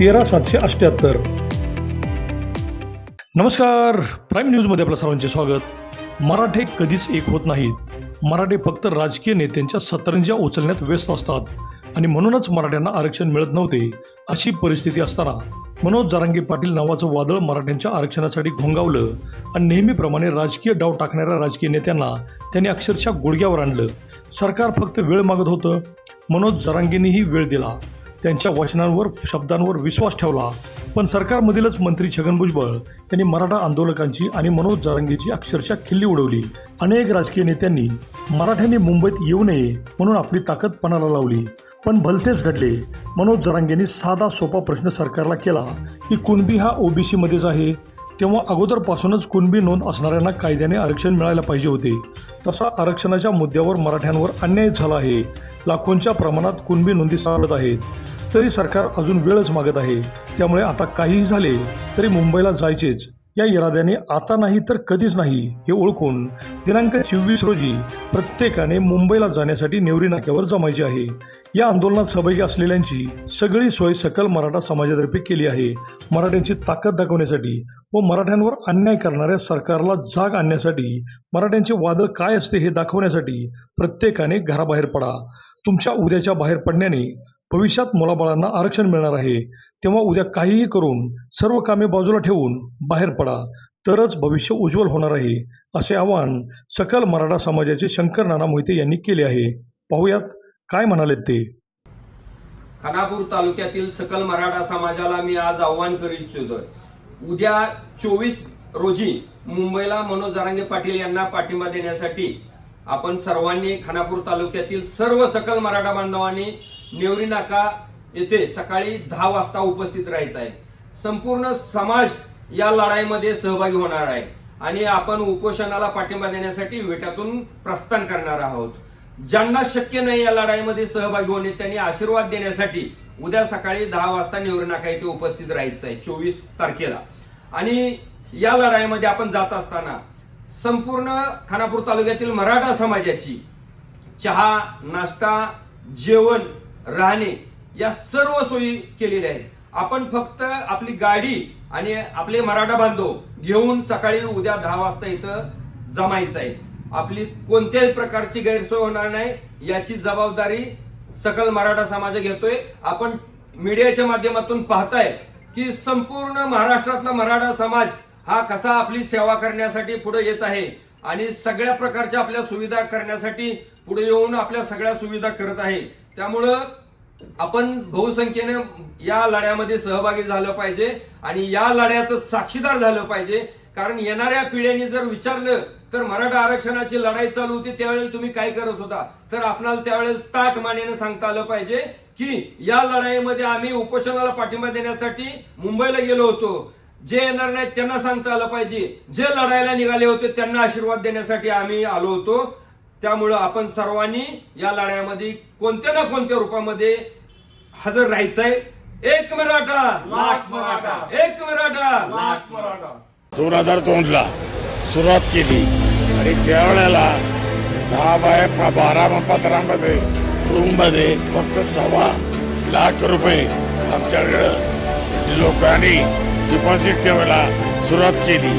तेरा सातशे अठ्ठ्याहत्तर नमस्कार प्राईम न्यूजमध्ये आपलं सर्वांचे स्वागत. मराठे कधीच एक होत नाहीत. मराठे फक्त राजकीय नेत्यांच्या सतरंज्या उचलण्यात व्यस्त असतात. आणि म्हणूनच मराठ्यांना आरक्षण मिळत नव्हते अशी परिस्थिती असताना मनोज जरांगे पाटील नावाचं वादळ मराठ्यांच्या आरक्षणासाठी घोंगावलं आणि नेहमीप्रमाणे राजकीय डाव टाकणाऱ्या राजकीय नेत्यांना त्यांनी अक्षरशः गुडघ्यावर आणलं. सरकार फक्त वेळ मागत होतं. मनोज जरांगेंनीही वेळ दिला. त्यांच्या वचनांवर शब्दांवर विश्वास ठेवला. पण सरकारमधीलच मंत्री छगन भुजबळ यांनी मराठा आंदोलकांची आणि मनोज जारंगीची अक्षरशः खिल्ली उडवली. अनेक राजकीय नेत्यांनी मराठ्यांनी मुंबईत येऊ नये म्हणून आपली ताकद पणाला लावली. पण भलतेच घडले. मनोज जरांगेंनी साधा सोपा प्रश्न सरकारला केला की कुणबी हा ओबीसी मध्येच आहे? तेव्हा अगोदरपासूनच कुणबी नोंद असणाऱ्यांना कायद्याने आरक्षण मिळायला पाहिजे होते. तसा आरक्षणाच्या मुद्द्यावर मराठ्यांवर अन्याय झाला आहे. लाखोंच्या प्रमाणात कुणबी नोंदी सापडत आहेत. तरी सरकार अजून वेळच मागत आहे. त्यामुळे आता काहीही झाले तरी मुंबईला जायचेच. या इराद्याने आता नाही तर कधीच नाही हे ओळखून दिनांक चोवीस रोजी प्रत्येकाने मुंबईला जाण्यासाठी नेवरी नाक्यावर जमायचे आहे. या आंदोलनात सहभागी असलेल्यांची सगळी सोय सकल मराठा समाजातर्फे केली आहे. मराठ्यांची ताकद दाखवण्यासाठी व मराठ्यांवर अन्याय करणाऱ्या सरकारला जाग आणण्यासाठी मराठ्यांचे वादळ काय असते हे दाखवण्यासाठी प्रत्येकाने घराबाहेर पडा. तुमच्या उद्याच्या बाहेर पडण्याने भविष्यात मुलाबाळांना आरक्षण मिळणार आहे. तेव्हा उद्या काहीही करून सर्व कामे बाजूला ठेवून बाहेर पडा. तरच भविष्य उज्ज्वल होणार आहे असे आवाहन सकल मराठा समाजाचे शंकर नाना मोहिते यांनी केले आहे. पाहुयात काय म्हणालेत ते? खानापूर तालुक्यातील सकल मराठा समाजाला मी आज आव्हान करू इच्छितो. उद्या चोवीस रोजी मुंबईला मनोज जारंगे पाटील यांना पाठिंबा देण्यासाठी आपण सर्वांनी खानापूर तालुक्यातील सर्व सकल मराठा बांधवांनी नेवरी नाका येथे सकाळी दहा वाजता उपस्थित राहायचं आहे. संपूर्ण समाज या लढाईमध्ये सहभागी होणार आहे. आणि आपण उपोषणाला पाठिंबा देण्यासाठी वेटातून प्रस्थान करणार आहोत. ज्यांना शक्य नाही या लढाईमध्ये सहभागी होणे त्यांनी आशीर्वाद देण्यासाठी उद्या सकाळी दहा वाजता नेवरी नाका येथे उपस्थित राहायचं आहे चोवीस तारखेला. आणि या लढाईमध्ये आपण जात असताना संपूर्ण खानापूर तालुक्यातील मराठा समाजाची चहा नाश्ता जेवण राहणे या सर्व सोयी केलेल्या आहेत. आपण फक्त आपली गाडी आणि आपले मराठा बांधव घेऊन सकाळी उद्या दहा वाजता इथं जमायचं आहे. आपली कोणत्याही प्रकारची गैरसोय होणार नाही. याची जबाबदारी सकल मराठा समाज घेतोय. आपण मीडियाच्या माध्यमातून पाहताय की संपूर्ण महाराष्ट्रातला मराठा समाज हा कसा आपली सेवा करण्यासाठी पुढे येत आहे आणि सगळ्या प्रकारच्या आपल्या सुविधा करण्यासाठी पुढे येऊन आपल्या सगळ्या सुविधा करत आहे. त्यामुळं आपण बहुसंख्येने या लढ्यामध्ये सहभागी झालं पाहिजे आणि या लढ्याचं साक्षीदार झालं पाहिजे. कारण येणाऱ्या पिढ्यांनी जर विचारलं तर मराठा आरक्षणाची लढाई चालू होती त्यावेळेला तुम्ही काय करत होता? तर आपणाला त्यावेळेस ताट मानेनं सांगता आलं पाहिजे की या लढाईमध्ये आम्ही उपोषणाला पाठिंबा देण्यासाठी मुंबईला गेलो होतो. जे येणार नाहीत त्यांना सांगता आलं पाहिजे. जे लढायला निघाले होते त्यांना आशीर्वाद देण्यासाठी आम्ही आलो होतो. त्यामुळं आपण सर्वांनी या लढ्यामध्ये कोणत्या ना कोणत्या रूपामध्ये हजर राहायचंय? एक मराठा. लाख मराठा. एक मराठा. लाख मराठा. दोन हजार दोनला सुरुवात केली. आणि त्यावेळेला दहा बाय बारा पत्रामध्ये रूममध्ये फक्त सव्वा लाख रुपये आमच्याकडं. लोकांनी डिपॉझिट ठेवायला सुरुवात केली.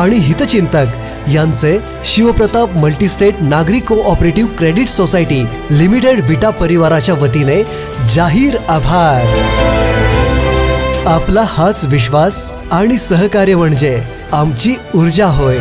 आणि हितचिंतक. यांचे शिवप्रताप मल्टीस्टेट नागरिक cooperative credit society limited Vita परिवाराच्या वतीने जाहीर आभार. आपला हाच विश्वास आणि सहकार्य म्हणजे आमची ऊर्जा होय.